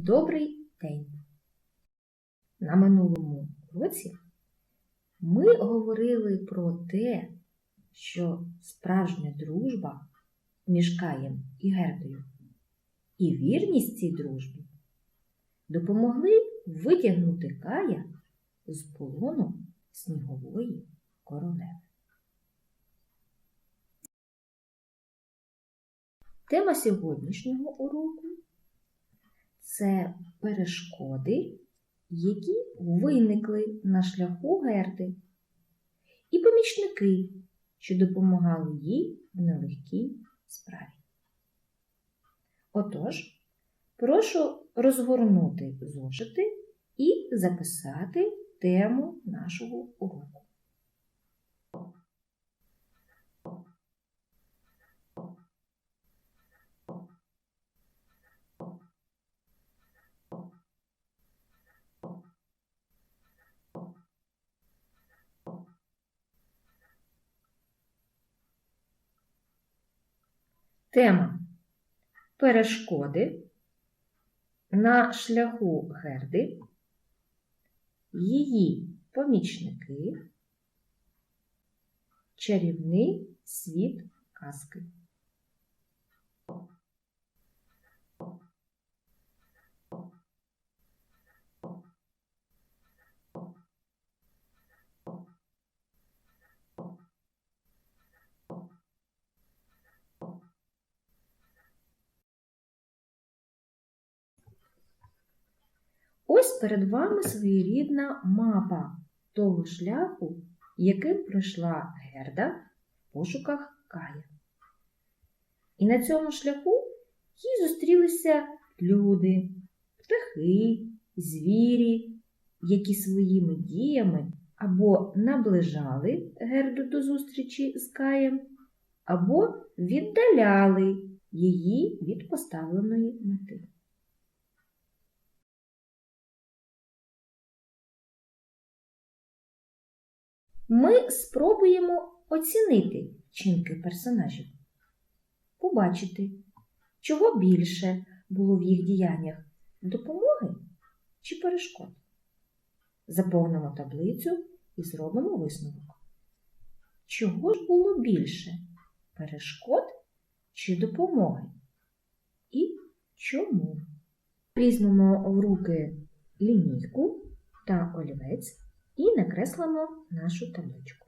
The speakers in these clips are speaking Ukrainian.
Добрий день! На минулому році ми говорили про те, що справжня дружба між Каєм і Гердою і вірність цій дружбі допомогли витягнути Кая з полону снігової королеви. Тема сьогоднішнього уроку це перешкоди, які виникли на шляху Герди, і помічники, що допомагали їй в нелегкій справі. Отож, прошу розгорнути зошити і записати тему нашого уроку. Тема перешкоди на шляху Герди, її помічники, чарівний світ казки. Ось перед вами своєрідна мапа того шляху, яким пройшла Герда в пошуках Кая. І на цьому шляху їй зустрілися люди, птахи, звірі, які своїми діями або наближали Герду до зустрічі з Каєм, або віддаляли її від поставленої мети. Ми спробуємо оцінити вчинки персонажів, побачити, чого більше було в їх діяннях допомоги чи перешкод. Заповнимо таблицю і зробимо висновок. Чого ж було більше перешкод чи допомоги? І чому? Візьмемо в руки лінійку та олівець і накреслимо нашу табличку.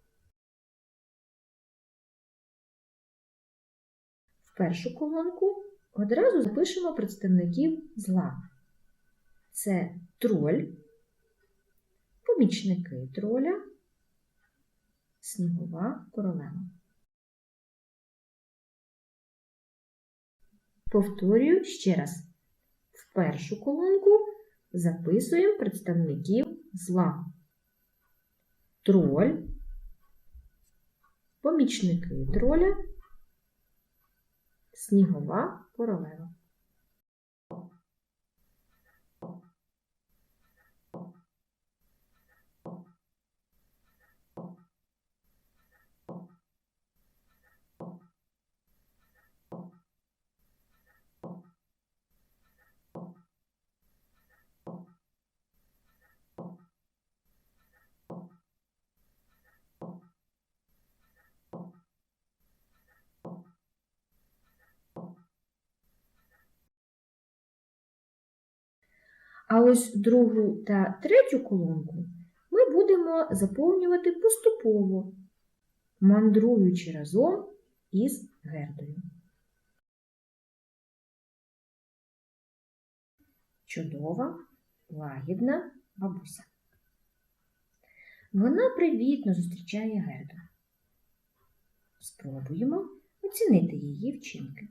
В першу колонку одразу запишемо представників зла. Це троль, помічники троля, снігова королева. Повторюю ще раз. В першу колонку записуємо представників зла троль, помічники троля, снігова королева. А ось другу та третю колонку ми будемо заповнювати поступово, мандруючи разом із гердою. Чудова, лагідна бабуся. Вона привітно зустрічає герду. Спробуємо оцінити її вчинки.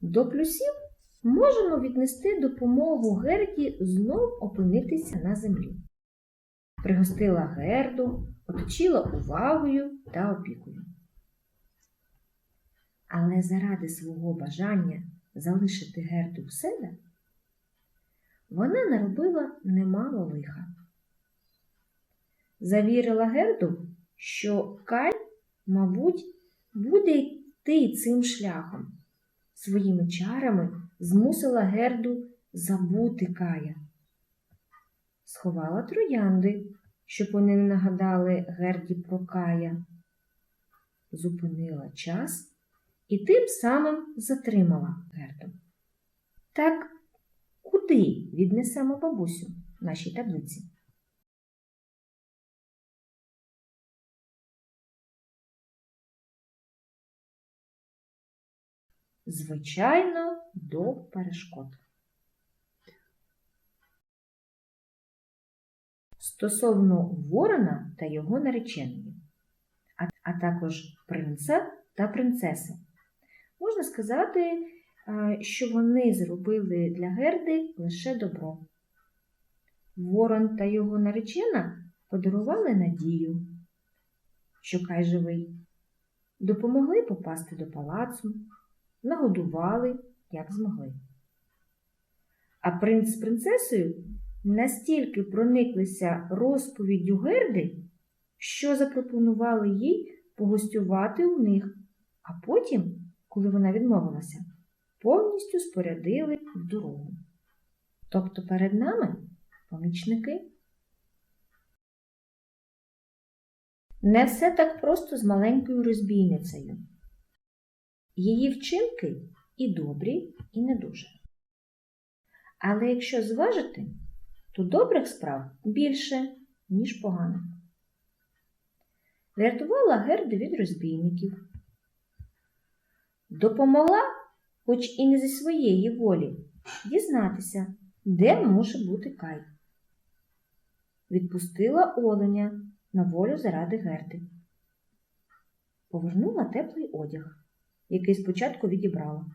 До плюсів можемо віднести допомогу Герді знов опинитися на землі. Пригостила Герду, оточила увагою та опікою. Але заради свого бажання залишити Герду в себе, вона наробила немало лиха. Завірила Герду, що Кай, мабуть, буде йти цим шляхом своїми чарами змусила Герду забути Кая. Сховала троянди, щоб вони не нагадали Герді про Кая. Зупинила час і тим самим затримала Герду. Так куди віднесемо бабусю нашій таблиці? Звичайно, до перешкод. Стосовно ворона та його нареченої, а, також принца та принцеси. Можна сказати, що вони зробили для Герди лише добро. Ворон та його наречена подарували надію, що Кай живий, допомогли попасти до палацу, нагодували, як змогли. А принц з принцесою настільки прониклися розповіддю Герди, що запропонували їй погостювати у них, а потім, коли вона відмовилася, повністю спорядили в дорогу. Тобто перед нами помічники. Не все так просто з маленькою розбійницею. Її вчинки і добрі, і не дуже. Але якщо зважити, то добрих справ більше, ніж поганих. Врятувала Герду від розбійників, допомогла, хоч і не зі своєї волі, дізнатися, де може бути Кай. Відпустила оленя на волю заради Герди. Повернула теплий одяг, який спочатку відібрала.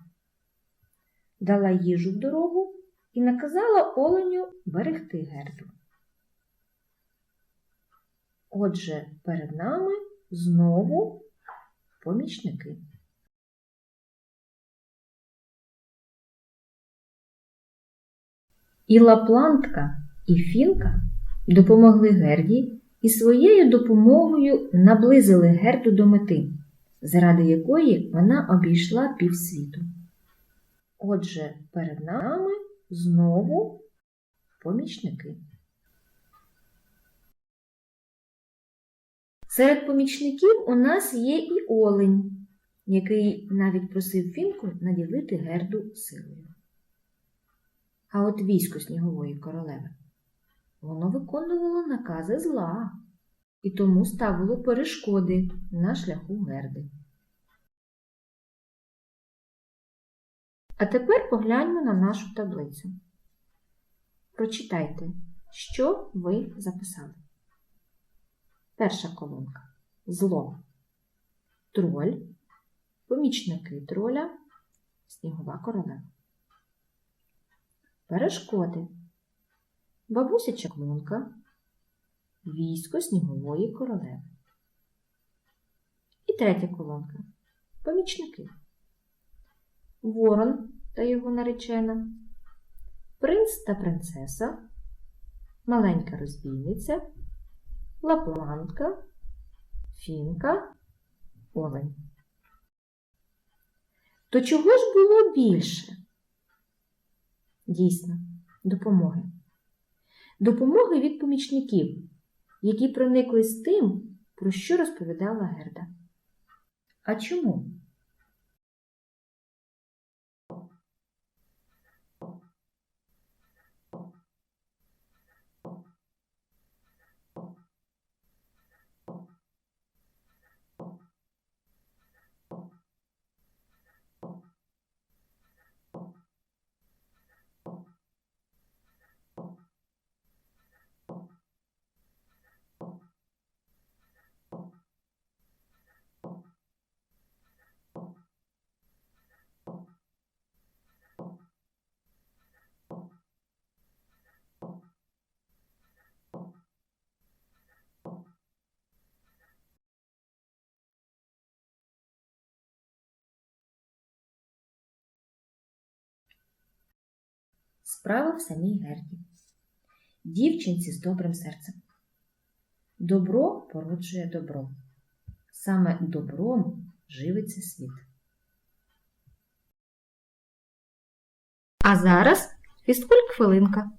Дала їжу в дорогу і наказала оленю берегти Герду. Отже, перед нами знову помічники. І Лаплантка, і Фінка допомогли Герді і своєю допомогою наблизили Герду до мети, заради якої вона обійшла півсвіту. Отже, перед нами знову помічники. Серед помічників у нас є і олень, який навіть просив Фінку наділити Герду силою. А от військо снігової королеви воно виконувало накази зла і тому ставило перешкоди на шляху Герди. А тепер погляньмо на нашу таблицю. Прочитайте, що ви записали. Перша колонка зло, троль, помічники троля, снігова королева. Перешкоди. Бабуся чаклунка, військо снігової королеви. І третя колонка. Помічники. Ворон та його наречена, принц та принцеса, маленька розбійниця, лаплантка, фінка, олень. То чого ж було більше? Дійсно, допомоги. Допомоги від помічників, які проникли з тим, про що розповідала Герда. А чому? Справа в самій Герді. Дівчинці з добрим серцем. Добро породжує добро. Саме добром живиться світ. А зараз фізкульт хвилинка.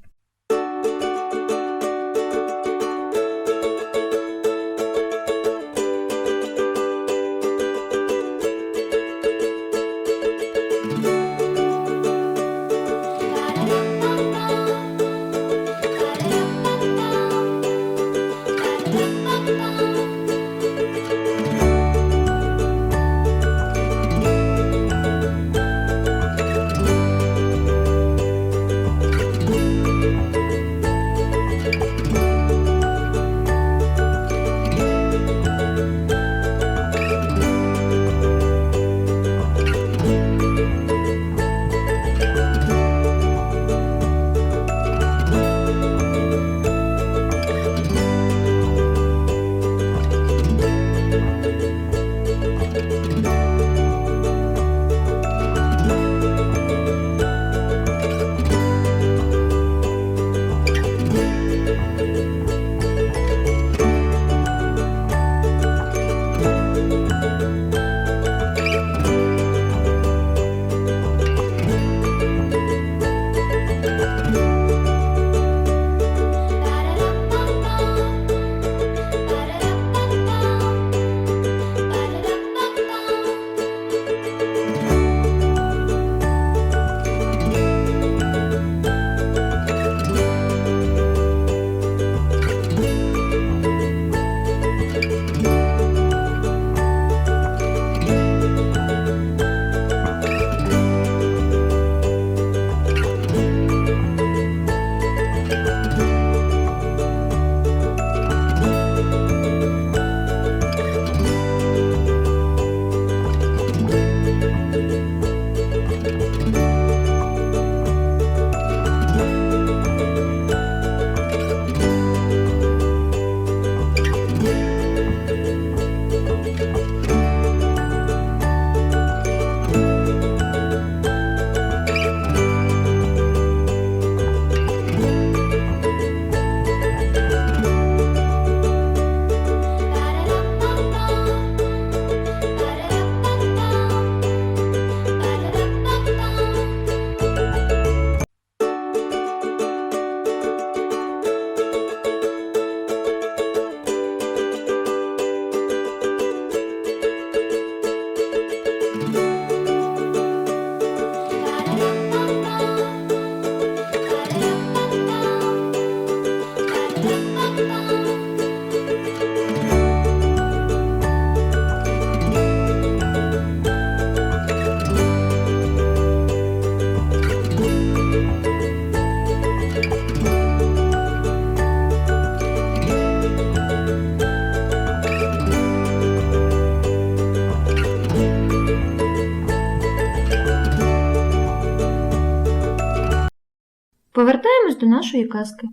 Повертаємось до нашої казки.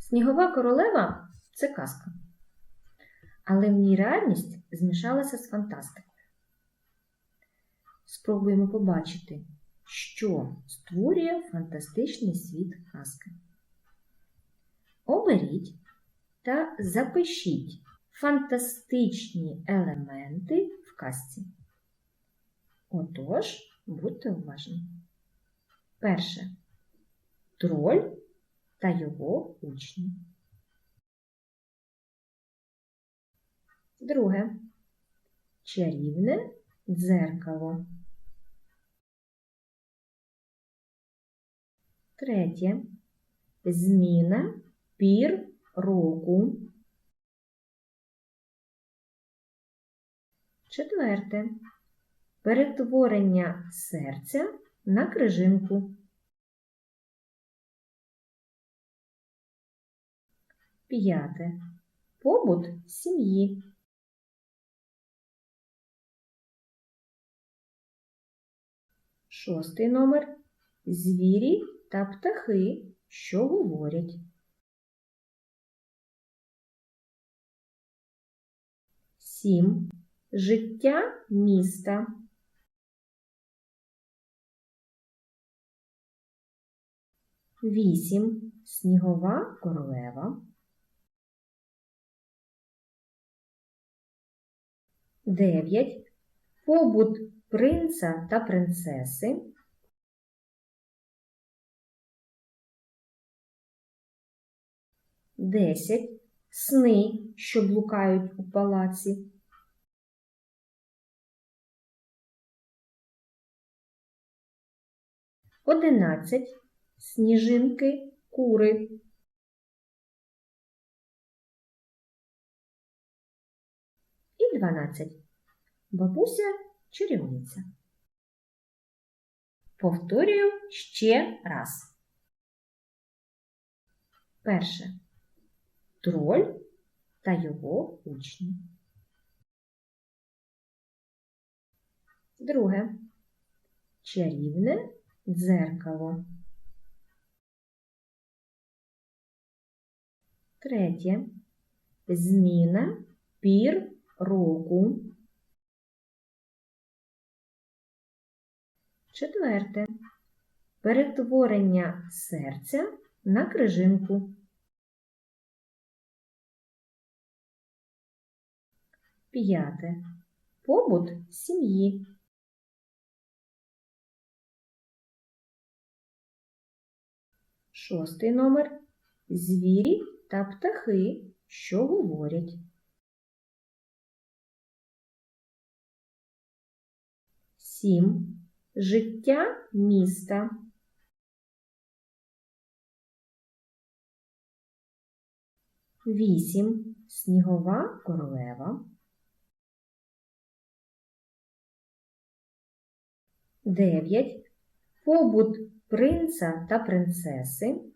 Снігова королева це казка. Але в ній реальність змішалася з фантастикою. Спробуємо побачити, що створює фантастичний світ казки. Оберіть та запишіть фантастичні елементи в казці. Отож, будьте уважні. Перше. Троль та його учні. Друге. Чарівне дзеркало. Третє. Зміна пір року. Четверте. Перетворення серця на крижинку. П'яте. Побут сім'ї. Шостий номер. Звірі та птахи, що говорять. Сім. Життя міста. Вісім. Снігова королева. Дев'ять. Побут принца та принцеси. Десять сни, що блукають у палаці. Одинадцять сніжинки, кури. І дванадцять бабуся чарівниця. Повторюю ще раз. Перше. Троль та його учні. Друге. Чарівне дзеркало. Третє. Зміна пір року. Четверте. Перетворення серця на крижинку. П'яте. Побут сім'ї. Шостий номер. Звірі та птахи, що говорять. Сім. Життя міста. Вісім. Снігова королева. Дев'ять. Побут принца та принцеси.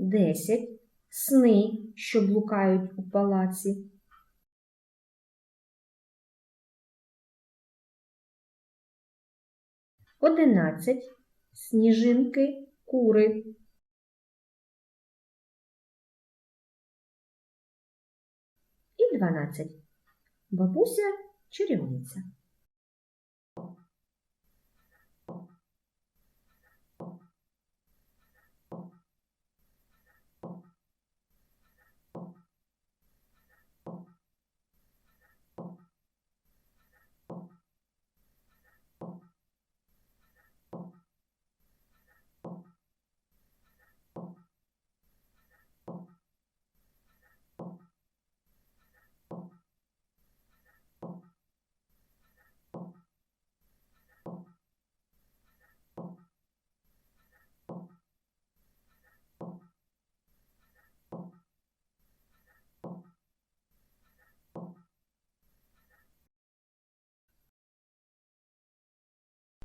Десять. Сни, що блукають у палаці. Одинадцять. Сніжинки, кури. І дванадцять. Бабуся чарівниця.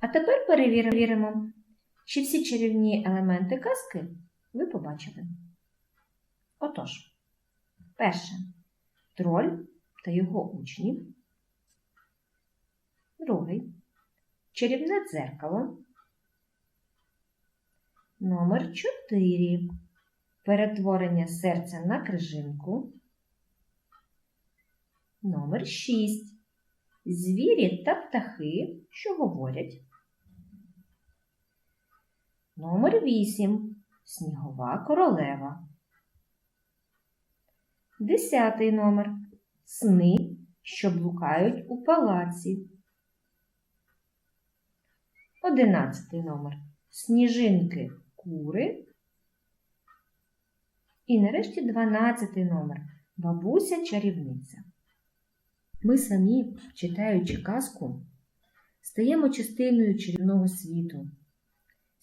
А тепер перевіримо, чи всі чарівні елементи казки ви побачили. Отож, перше троль та його учні. Другий чарівне дзеркало. Номер 4. Перетворення серця на крижинку. Номер 6. Звірі та птахи, що говорять. Номер 8. Снігова королева. Десятий номер. Сни, що блукають у палаці. Одинадцятий номер. Сніжинки кури. І нарешті дванадцятий номер. Бабуся чарівниця. Ми самі, читаючи казку, стаємо частиною чарівного світу,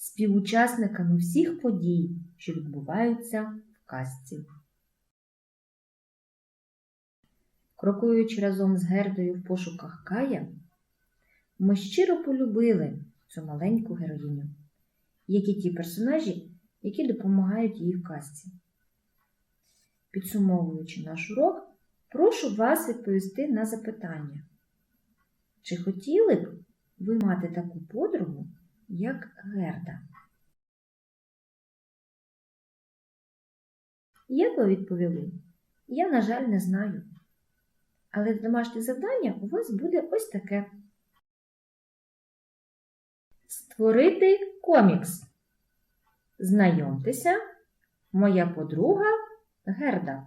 співучасниками всіх подій, що відбуваються в казці. Крокуючи разом з Гердою в пошуках Кая, ми щиро полюбили цю маленьку героїню, як і ті персонажі, які допомагають їй в казці. Підсумовуючи наш урок, прошу вас відповісти на запитання. Чи хотіли б ви мати таку подругу, як Герда? Як ви відповіли? Я, на жаль, не знаю. Але домашнє завдання у вас буде ось таке. Створити комікс. Знайомтеся, моя подруга Герда.